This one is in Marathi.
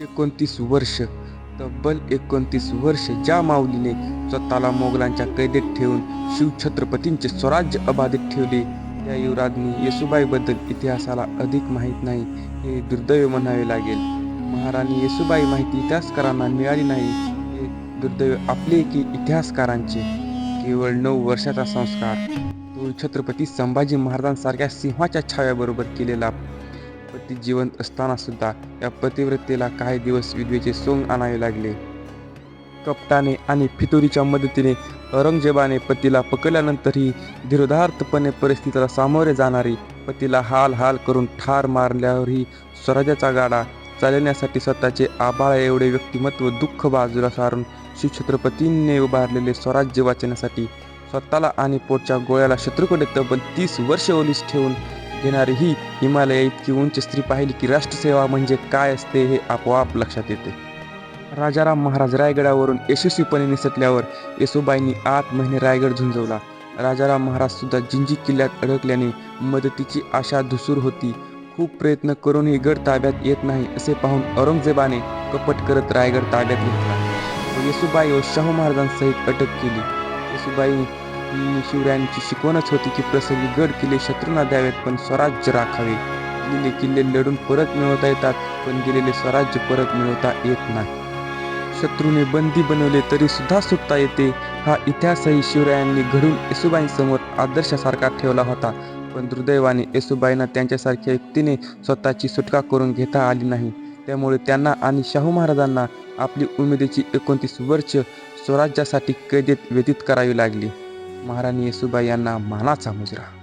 एकोणतीस वर्ष तब्बल एकोणतीस वर्ष ज्या माऊलीने स्वतःला मोगलांच्या कैदेत ठेवून शिवछत्रपतींचे स्वराज्य अबाधित ठेवले त्या युवराजनी येसुबाईबद्दल इतिहासाला अधिक माहीत नाही हे दुर्दैव म्हणावे लागेल. महाराणी येसुबाई माहिती इतिहासकारांना मिळाली नाही हे दुर्दैव आपले की इतिहासकारांचे. केवळ नऊ वर्षाचा संस्कार. तो छत्रपती संभाजी महाराजांसारख्या सिंहाच्या छाव्याबरोबर केलेला पती जिवंत असताना सुद्धा या पतिव्रतेला काही दिवस विधवेचे सोंग आणावे लागले. कपटाने आणि फितुरीच्या मदतीने औरंगजेबाने पतीला पकडल्यानंतरही धीरोधार्थपणे परिस्थितीला सामोरे जाणारी पतीला हाल हाल करून ठार मारल्यावरही स्वराज्याचा गाडा चालवण्यासाठी स्वतःचे आबाळ एवढे व्यक्तिमत्व दुःख बाजूला सारून शिवछत्रपतींनी उभारलेले स्वराज्य वाचण्यासाठी स्वतःला आणि पोटच्या गोळ्याला शत्रूकडे तब्बल तीस वर्ष ओलीस ठेवून घेणारी ही हिमालया इतकी उंच स्त्री पाहिली की राष्ट्रसेवा म्हणजे काय असते हे आपोआप लक्षात येते. राजाराम महाराज रायगडावरून यशस्वीपणे निसटल्यावर येसुबाईंनी आठ महिने रायगड झुंजवला. राजाराम महाराज सुद्धा जिंजी किल्ल्यात अडकल्याने मदतीची आशा धुसूर होती. खूप प्रयत्न करूनही गड ताब्यात येत नाही असे पाहून औरंगजेबाने कपट करत रायगड ताब्यात घेतला. येसुबाई व शाहू महाराजांसहित अटक केली. येसुबाई शिवरायांची शिकवणच होती की प्रसंगी गड किल्ले शत्रूंना द्यावेत पण स्वराज्य राखावे. गेलेले किल्ले लढून परत मिळवता येतात पण गेलेले स्वराज्य परत मिळवता येत नाही. शत्रूने बंदी बनवले तरी सुद्धा सुटता येते. हा इतिहासही शिवरायांनी घडून येसुबाईंसमोर आदर्शासारखा ठेवला होता. पण दुर्दैवाने येसुबाईंना त्यांच्यासारख्या व्यक्तीने स्वतःची सुटका करून घेता आली नाही. त्यामुळे त्यांना आणि शाहू महाराजांना आपली उमेदीची एकोणतीस वर्ष स्वराज्यासाठी कैदेत व्यतीत करावी लागली. महाराणी येसुबाई यांना मानाचा मुजरा.